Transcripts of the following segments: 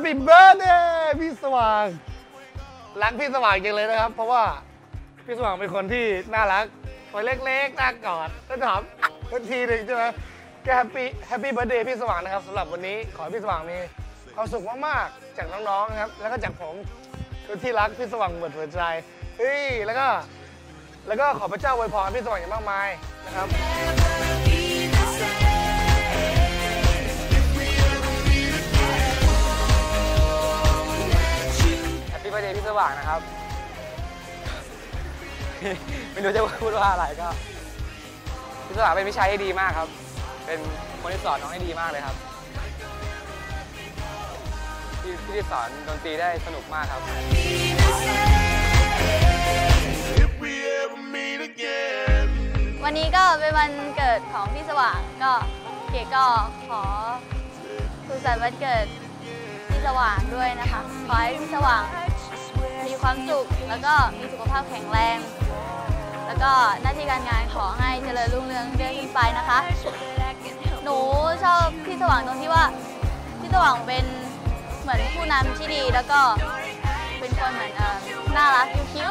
Happy Birthday พี่สว่างรักพี่สว่างจริงเลยนะครับ เพราะว่าพี่สว่างเป็นคนที่น่ารักตัวเล็กๆน่ากอดก็ถามทันทีหนึ่งใช่ไหมก็แฮปปี้แฮปปี้เบิร์ดเดย์พี่สว่างนะครับสำหรับวันนี้ขอให้พี่สว่างมีความสุขมากๆจากน้องๆนะครับ แล้วก็จากผมคือที่รักพี่สว่างเหมือนหัวใจเฮ้ยแล้วก็แล้วก็ขอพระเจ้าอวยพรพี่สว่างอย่างมากมายนะครับ ว่างนะครับ ไม่รู้จะพูดว่าอะไรก็พี่สว่างเป็นพี่ชายที่ดีมากครับ เป็นคนที่สอนน้องให้ดีมากเลยครับพี่พี่สอนดนตรีได้สนุกมากครับ วันนี้ก็เป็นวันเกิดของพี่สว่างก็เก๋ก็ขอสุขสันต์วันเกิดพี่สว่างด้วยนะคะ ขอให้พี่สว่าง มีความสุข แล้วก็มีสุขภาพแข็งแรง แล้วก็หน้าที่การงานขอให้เจริญรุ่งเรืองเรื่อยขึ้นไปนะคะ หนูชอบพี่สว่างตรงที่ว่าพี่สว่างเป็นเหมือนผู้นำที่ดี แล้วก็เป็นคนเหมือนเออน่ารักคิ้ว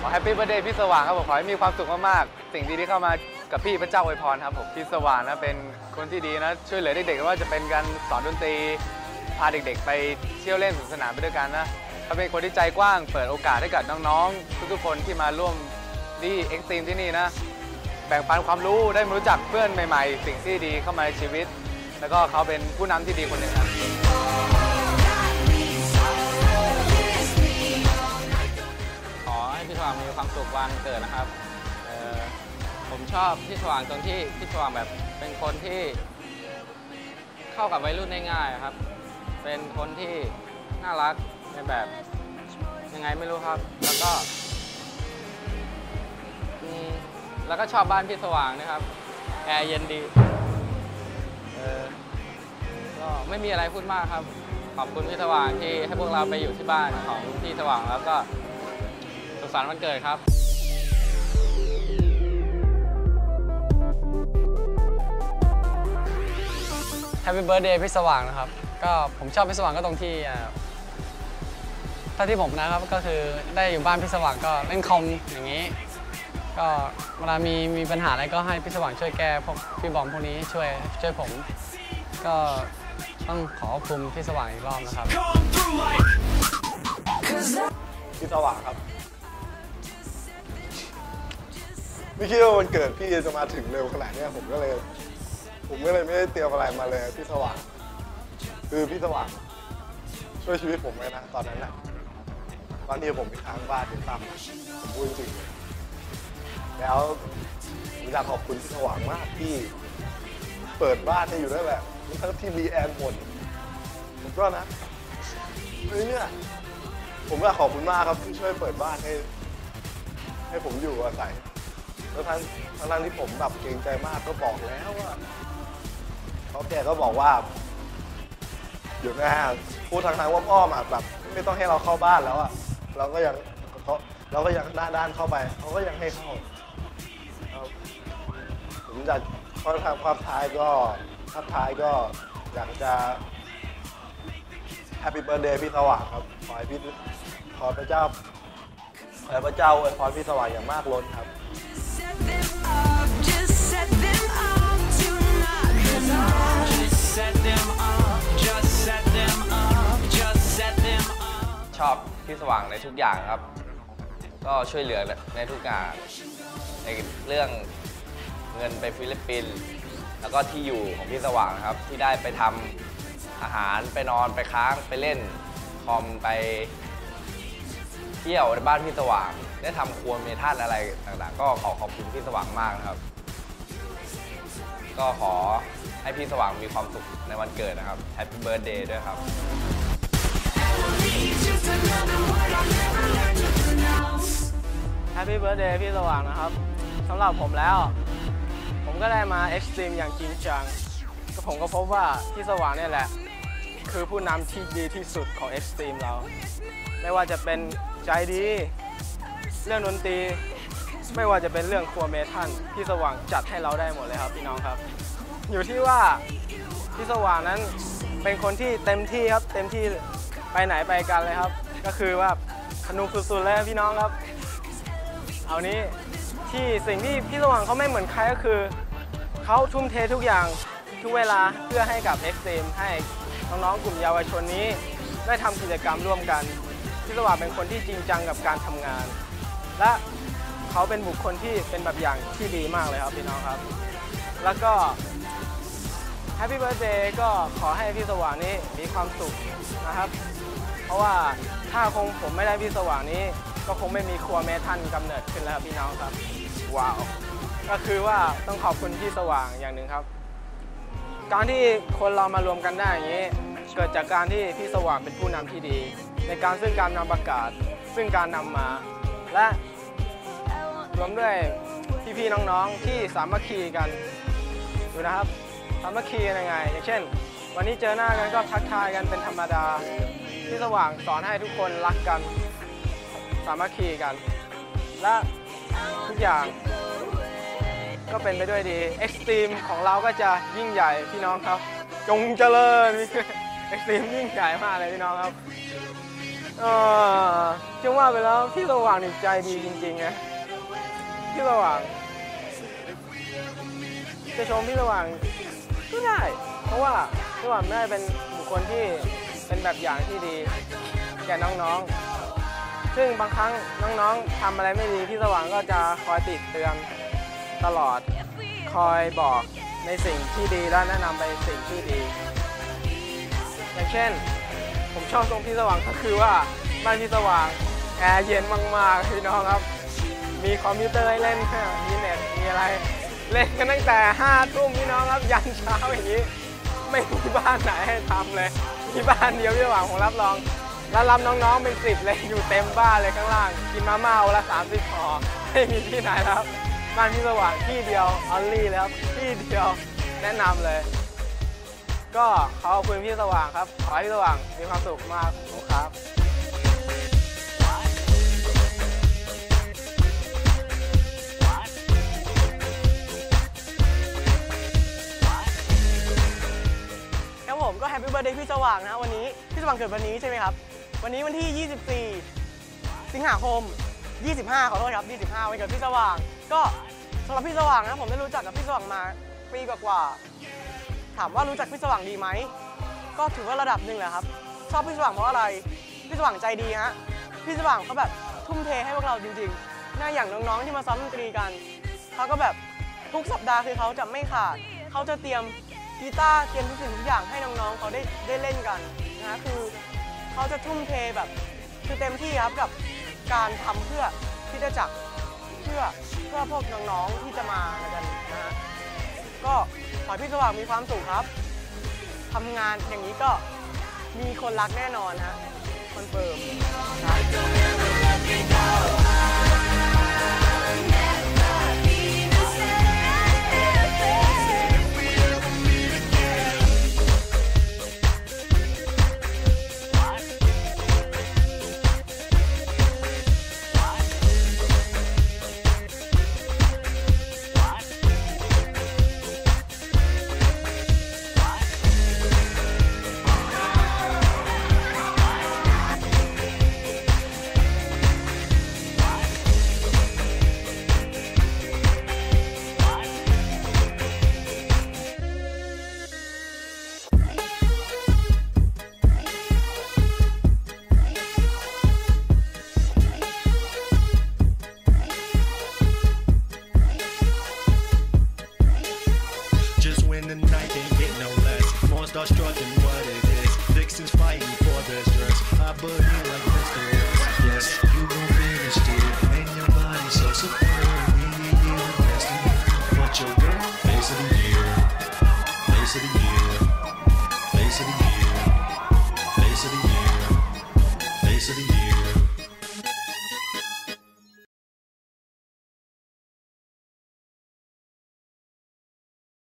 ขอแฮปปี้ i r t h d a y พี่สว่างครับผมขอให้มีความสุขมากๆ สิ่งดีๆเข้ามากับพี่พระเจ้าอวยพรครับผมพี่สว่างนะเป็นคนที่ดีนะช่วยเหลือเด็กๆว่าจะเป็นการสอนดนตรี พาเด็กๆ ไปเที่ยวเล่นสนุกสนานไปด้วยกันนะเขาเป็นคนที่ใจกว้างเปิดโอกาสให้กับน้องๆ ทุกๆคนที่มาร่วมที่เอ็กซ์ตรีมที่นี่นะ แบ่งปันความรู้ได้มารู้จักเพื่อนใหม่ๆ สิ่งที่ดีเข้ามาในชีวิต แล้วก็เขาเป็นผู้นำที่ดีคนหนึ่งครับขอให้พี่สว่างมีความสุขวันเกิดนะครับผมชอบพี่สว่างตรงที่พี่สว่างแบบเป็นคนที่เข้ากับวัยรุ่นได้ง่ายครับ เป็นคนที่น่ารักในแบบยังไงไม่รู้ครับ แล้วก็อืมแล้วก็ชอบบ้านพี่สว่างนะครับ แอร์เย็นดีเออก็ไม่มีอะไรพูดมากครับ ขอบคุณพี่สว่างที่ให้พวกเราไปอยู่ที่บ้านของพี่สว่างแล้วก็สุขสันต์วันเกิดครับแฮปปี้เบิร์ดเดย์พี่สว่างนะครับ ก็ผมชอบพี่สว่างก็ตรงที่ถ้าที่ผมนะครับก็คือได้อยู่บ้านพี่สว่างก็เล่นคอมอย่างนี้ ก็เวลามีมีปัญหาอะไรก็ให้พี่สว่างช่วยแก้พวกพี่บอมพวกนี้ช่วยช่วยผม ก็ต้องขอคุณพี่สว่างอีกรอบนะครับพี่สว่างครับไม่คิดว่าวันเกิดพี่จะมาถึงเร็วขนาดนี้ผมก็เลย ผมก็เลยไม่ได้เตรียมอะไรมาเลยพี่สว่าง คือพี่สว่างช่วยชีวิตผมเลยนะตอนนั้นนะตอนที่ผมไปค้างบ้านที่ตั้มผมพูดจริงๆแล้วผมอยากขอบคุณพี่สว่างมากที่เปิดบ้านให้อยู่ได้แหละทั้งที่รีแอนหมดผมก็นะเฮ้ยเนี่ยผมก็ขอบคุณมากครับที่ช่วยเปิดบ้านให้ ให้ผมอยู่อาศัยแล้วทั้งทั้งที่ผมแบบเกรงใจมากก็บอกแล้วว่าเขาแกก็บอกว่า เดี๋ยวนะพูดทางทางว่าอ้อมๆอะแบบไม่ต้องให้เราเข้าบ้านแล้วอะเราก็ยังเขาเราก็ยังหน้าด้านเข้าไปเขาก็ยังให้เข้าผมจะค่อนข้างความท้ายก็ทักท้ายก็อยากจะแฮปปี้เบิร์ดเดย์พี่สว่างครับขอให้พี่ขอพระเจ้าขอให้พระเจ้าอวยพรพี่สว่างอย่างมากล้นครับ Set them up, ชอบพี่สว่างในทุกอย่างครับ ก็ช่วยเหลือในทุกอย่างในเรื่องเงินไปฟิลิปปินส์แล้วก็ที่อยู่ของพี่สว่างครับ ที่ได้ไปทำอาหารไปนอนไปค้างไปเล่นคอมไปเที่ยวในบ้านพี่สว่าง ได้ทำครัวเมทัลอะไรต่างๆ ก็ขอขอบคุณพี่สว่างมากนะครับ ก็ขอ ให้พี่สว่างมีความสุขในวันเกิดนะครับแฮปปี้เบิร์ดเดย์ด้วยครับแฮปปี้เบิร์ดเดย์พี่สว่างนะครับสำหรับผมแล้ว ผมก็ได้มาเอ็กซ์ตรีมอย่างจริงจังก็ผมก็พบว่าพี่สว่างเนี่ยแหละ คือผู้นำที่ดีที่สุดของเอ็กซ์ตรีมเรา ไม่ว่าจะเป็นใจดี เรื่องดนตรี ไม่ว่าจะเป็นเรื่องครัวเมทัลพี่สว่างจัดให้เราได้หมดเลยครับพี่น้องครับ อยู่ที่ว่าพี่สว่างนั้นเป็นคนที่เต็มที่ครับ เต็มที่ไปไหนไปกันเลยครับ ก็คือว่าสนุกสุดๆเลยครับพี่น้องครับ เอานี้ที่สิ่งที่พี่สว่างเขาไม่เหมือนใครก็คือเขาทุ่มเททุกอย่างทุกเวลาเพื่อให้กับ X เ m ให้น้องๆกลุ่มเยาวชนนี้ ได้ทำกิจกรรมร่วมกันพี่สว่างเป็นคนที่จริงจังกับการทำงาน และเขาเป็นบุคคลที่เป็นแบบอย่างที่ดีมากเลยครับพี่น้องครับ แล้วก็ Happy Birthday ก็ขอให้พี่สว่างนี้มีความสุขนะครับ เพราะว่าถ้าคงผมไม่ได้พี่สว่างนี้ ก็คงไม่มีครัวเมทันกำเนิดขึ้นแล้วครับพี่น้องครับ ว้าว ก็คือว่าต้องขอบคุณพี่สว่างอย่างหนึ่งครับ การที่คนเรามารวมกันได้อย่างนี้ เกิดจากการที่พี่สว่างเป็นผู้นำที่ดี ในการซึ่งการนำประกาศ ซึ่งการนำมา และรวมด้วยพี่ๆน้องๆที่สามัคคีกันดูนะครับ สามัคคีกันยังไง อย่างเช่น วันนี้เจอหน้ากันก็ทักทายกันเป็นธรรมดาพี่สว่างสอนให้ทุกคนรักกัน สามัคคีกัน และทุกอย่าง ก็เป็นไปด้วยดีเอ็กซ์ตรีมของเราก็จะยิ่งใหญ่พี่น้องครับ จงเจริญเอ็กซ์ตรีมยิ่งใหญ่มากเลยพี่น้องครับเออจึงว่าไปแล้วพี่สว่างนี่ใจดีจริงๆนะพี่สว่างจะชมพี่สว่าง ก็ได้ เพราะว่าพี่สว่างได้เป็นบุคคลที่เป็นแบบอย่างที่ดี แก่น้องๆ ซึ่งบางครั้งน้องๆทำอะไรไม่ดีพี่สว่างก็จะคอยติดเตือนตลอด คอยบอกในสิ่งที่ดีและแนะนำไปสิ่งที่ดี อย่างเช่น ผมชอบตรงพี่สว่างก็คือว่าบ้านพี่สว่างแอร์เย็นมากๆพี่น้องครับ มีคอมพิวเตอร์ให้เล่นมีเน็ตมีอะไร เล่นกันตั้งแต่ห้าทุ่มพี่น้องครับยันเช้าอย่างนี้ ไม่มีบ้านไหนให้ทำเลย มีบ้านเดียวพี่สว่างผมรับรองแล้วรับน้องๆเป็นสิบเลยอยู่เต็มบ้านเลยข้างล่าง กินมาม่าวละสามสิบห่อไม่มีที่ไหนแล้วครับบ้านพี่สว่างที่เดียวออลลี่แล้วที่เดียวแนะนำเลย ก็ขอขอบคุณพี่สว่างครับขอให้พี่สว่างมีความสุขมากครับ บ t ร์ a เดย์พี่สว่างนะวันนี้พี่สว่างเกิดวันนี้ใช่ไหมครับ วันนี้วันที่ 24 สิงหาคม 25 ขอโทษครับ 25 วันเกิดพี่สว่าง ก็สำหรับพี่สว่างนะผมได้รู้จักกับพี่สว่างมาปีกว่าๆถามว่ารู้จักพี่สว่างดีไหมก็ถือว่าระดับหนึ่งแหละครับ ชอบพี่สว่างเพราะอะไร พี่สว่างใจดีฮะพี่สว่างเขาแบบทุ่มเทให้พวกเราจริงๆน่าอย่างน้องๆที่มาซ้อมดนตรีกันเขาก็แบบทุกสัปดาห์คือเขาจะไม่ขาดเขาจะเตรียม กีตาร์เตรียมทุกสิ่งทุกอย่างให้น้องๆเขาได้ได้เล่นกันนะคือเขาจะทุ่มเทแบบคือเต็มที่ครับกับการทำเพื่อที่จะจักรเพื่อเพื่อพวกน้องๆที่จะมากันนะฮะก็ขอพี่สว่างมีความสุขครับทำงานอย่างนี้ก็มีคนรักแน่นอนฮะคอนเฟิร์มครับ